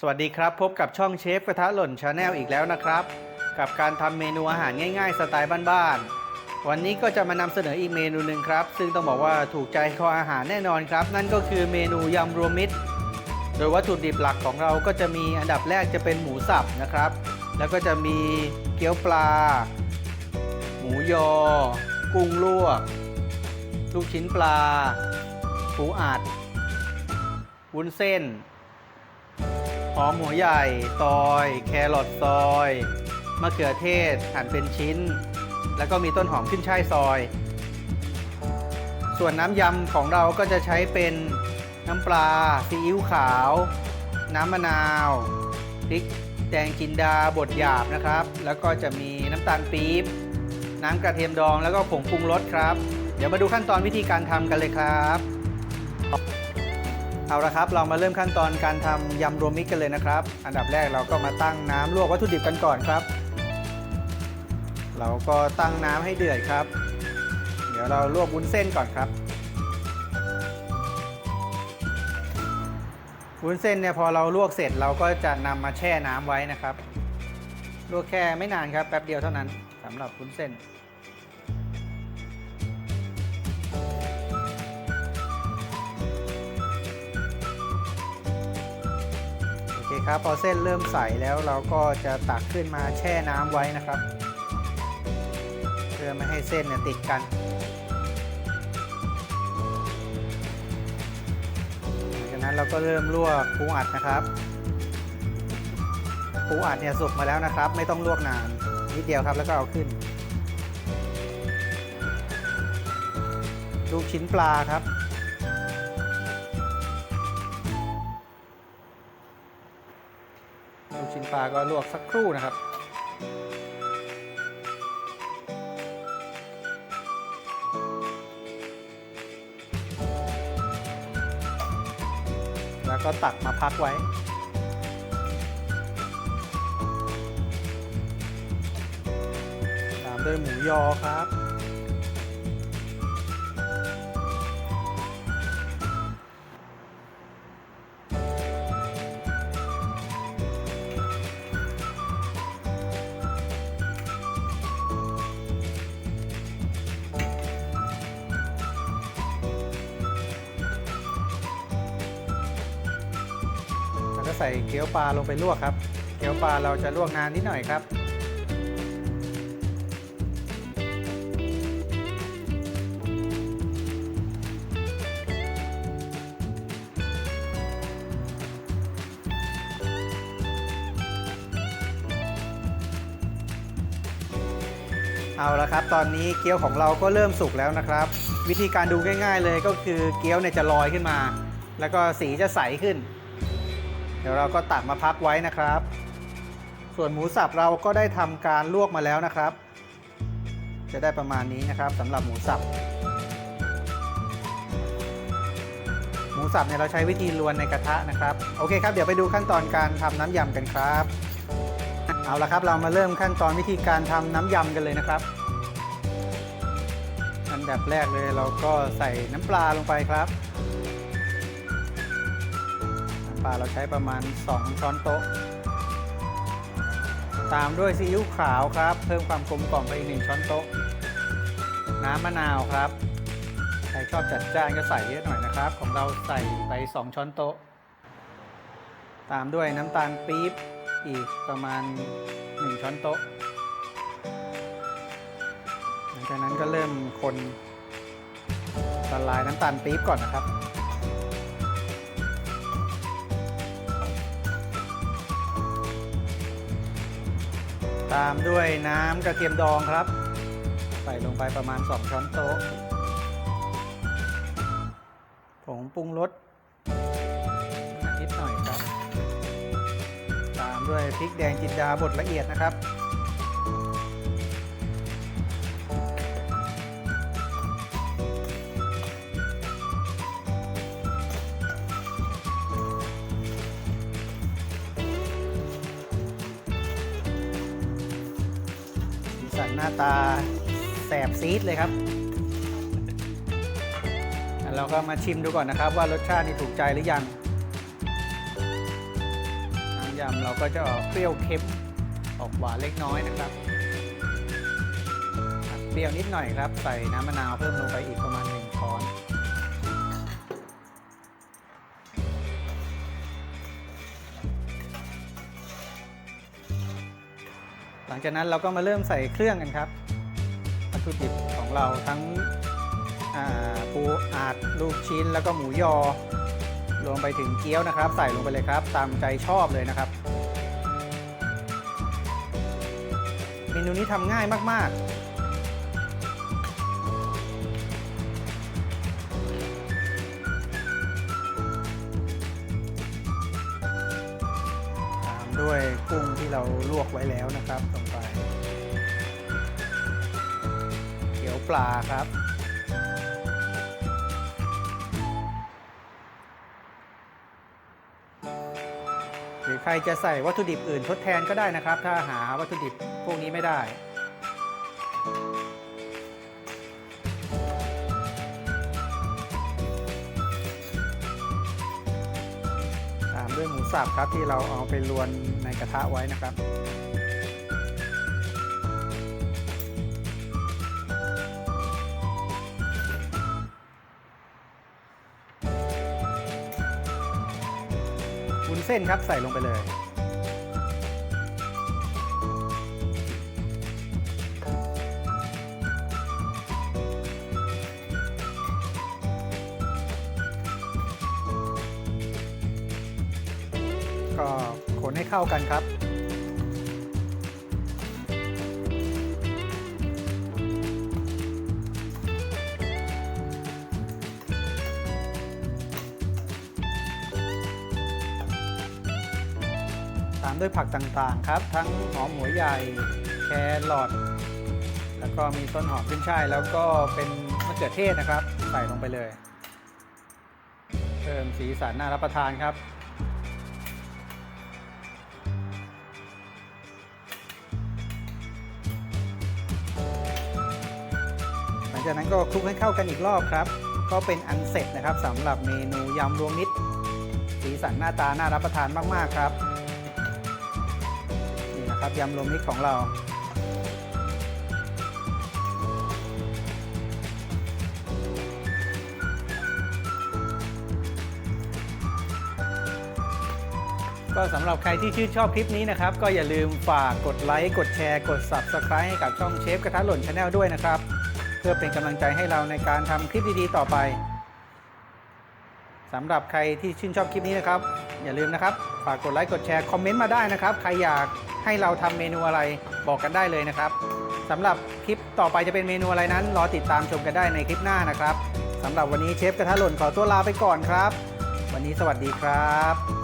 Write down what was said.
สวัสดีครับ พบกับช่องเชฟกระทะหล่นชาแนลอีกแล้วนะครับ กับการทำเมนูอาหารง่าย ๆ สไตล์บ้านๆวันนี้ก็จะมานำเสนออีกเมนูหนึ่งครับ ซึ่งต้องบอกว่าถูกใจคออาหารแน่นอนครับ นั่นก็คือเมนูยำรวมมิตร โดยวัตถุดิบหลักของเราก็จะมีอันดับแรกจะเป็นหมูสับนะครับ แล้วก็จะมีเกี๊ยวปลา หมูยอ กุ้งลวก ลูกชิ้นปลา ปูอัดวุ้นเส้น หอมหัวใหญ่ ซอย แครอทซอยมะเขือเทศหั่นเป็นชิ้น แล้วก็มีต้นหอมขึ้นช่ายซอย ส่วนน้ำยำของเราก็จะใช้เป็นน้ำปลาซีอิ๊วขาว น้ำมะนาวพริกแดงจินดาบดหยาบนะครับ แล้วก็จะมีน้ำตาลปี๊บน้ำกระเทียมดองแล้วก็ผงปรุงรสครับ เดี๋ยวมาดูขั้นตอนวิธีการทำกันเลยครับ เอาละครับเรามาเริ่มขั้นตอนการทำยำรวมมิตรกันเลยนะครับ อันดับแรกเราก็มาตั้งน้ำลวกวัตถุดิบกันก่อนครับ เราก็ตั้งน้ำให้เดือดครับ เดี๋ยวเราลวกวุ้นเส้นก่อนครับวุ้นเส้นเนี่ยพอเราลวกเสร็จเราก็จะนำมาแช่น้ำไว้นะครับ ลวกแค่ไม่นานครับแป๊บเดียวเท่านั้นสำหรับวุ้นเส้น คครับพอเส้นเริ่มใสแล้วเราก็จะตักขึ้นมาแช่น้ำไว้นะครับ เพื่อไม่ให้เส้นเนี่ยติดกันหลังจากนั้นเราก็เริ่มลวกปูอัดนะครับปูอัดเนี่ยสุกมาแล้วนะครับ ไม่ต้องลวกนานนิดเดียวครับแล้วก็เอาขึ้น ลูกชิ้นปลาครับ ลูกชิ้นปลาก็ลวกสักครู่นะครับแล้วก็ตักมาพักไว้ ตามด้วยหมูยอครับ ใส่เกี๊ยวปลาลงไปลวกครับ เกี๊ยวปลาเราจะลวกนานนิดหน่อยครับ เอาละครับ ตอนนี้เกี๊ยวของเราก็เริ่มสุกแล้วนะครับ วิธีการดูง่าย ๆ เลยก็คือเกี๊ยวเนี่ยจะลอยขึ้นมา แล้วก็สีจะใสขึ้น ดี๋ยวเราก็ตักมาพักไว้นะครับ ส่วนหมูสับเราก็ได้ทำการลวกมาแล้วนะครับ จะได้ประมาณนี้นะครับสำหรับหมูสับ หมูสับเนี่ยเราใช้วิธีลวนในกระทะนะครับ โอเคครับ เดี๋ยวไปดูขั้นตอนการทำน้ำยำกันครับ เอาละครับ เรามาเริ่มขั้นตอนวิธีการทำน้ำยำกันเลยนะครับ อันดับแรกเลยเราก็ใส่น้ำปลาลงไปครับ ปลาเราใช้ประมาณ 2 ช้อนโต๊ะ ตามด้วยซีอิ๊วขาวครับ เพิ่มความกลมกล่อมไปอีกหนึ่งช้อนโต๊ะ น้ำมะนาวครับ ใครชอบจัดจ้านก็ใส่เยอะหน่อยนะครับ ของเราใส่ไป 2 ช้อนโต๊ะ ตามด้วยน้ำตาลปี๊บอีกประมาณ 1 ช้อนโต๊ะ หลังจากนั้นก็เริ่มคนละลายน้ำตาลปี๊บก่อนนะครับ ตามด้วยน้ำกระเทียมดองครับ ใส่ลงไปประมาณ 2 ช้อนโต๊ะ ผงปรุงรสนิดหน่อยครับ ตามด้วยพริกแดงจินดาบดละเอียดนะครับ หน้าตาแสบซีดเลยครับ เราก็มาชิมดูก่อนนะครับ ว่ารสชาตินี่ถูกใจหรือยังน้ำยำเราก็จะออกเปรี้ยวเค็มออกหวานเล็กน้อยนะครับ เปรี้ยวนิดหน่อยครับ ใส่น้ำมะนาวเพิ่มลงไปอีกประมาณหนึ่งช้อน ลังจากนั้นเราก็มาเริ่มใส่เครื่องกันครับวัตถุดิบของเราทั้งปูอาดลูกชิ้นแล้วก็หมูยอ รวมไปถึงเกี๊ยวนะครับ ใส่ลงไปเลยครับ ตามใจชอบเลยนะครับ เมนูนี้ทำง่ายมากๆ กุ้งที่เราลวกไว้แล้วนะครับลงไป เกี๊ยวปลาครับ หรือใครจะใส่วัตถุดิบอื่นทดแทนก็ได้นะครับ ถ้าหาวัตถุดิบพวกนี้ไม่ได้ ด้วยหมูสับครับที่เราเอาไปลวนในกระทะไว้นะครับวุ้นเส้นครับใส่ลงไปเลย ก็คนให้เข้ากันครับ ตามด้วยผักต่างๆครับ ทั้งหอมหัวใหญ่แครอทแล้วก็มีต้นหอมขึ้นช่าย แล้วก็เป็นมะเขือเทศนะครับ ใส่ลงไปเลยเพิ่มสีสันน่ารับประทานครับ จากนั้นก็คลุกให้เข้ากันอีกรอบครับ ก็เป็นอันเสร็จนะครับสำหรับเมนูยำรวมมิตรสีสันหน้าตาน่ารับประทานมากๆครับนี่นะครับยำรวมมิตรของเราก็สำหรับใครที่ชื่นชอบคลิปนี้นะครับ ก็อย่าลืมฝากกดไลค์ กดแชร์ กด Subscribe ให้กับช่องเชฟกระทะหล่นชาแนลด้วยนะครับ พื่อเป็นกำลังใจให้เราในการทำคลิปดีๆต่อไปสำหรับใครที่ชื่นชอบคลิปนี้นะครับ อย่าลืมนะครับ ฝากกดไลค์กดแชร์คอมเมนต์มาได้นะครับ ใครอยากให้เราทำเมนูอะไรบอกกันได้เลยนะครับสำหรับคลิปต่อไปจะเป็นเมนูอะไรนั้น รอติดตามชมกันได้ในคลิปหน้านะครับสำหรับวันนี้เชฟกระทะหล่นขอตัวลาไปก่อนครับ วันนี้สวัสดีครับ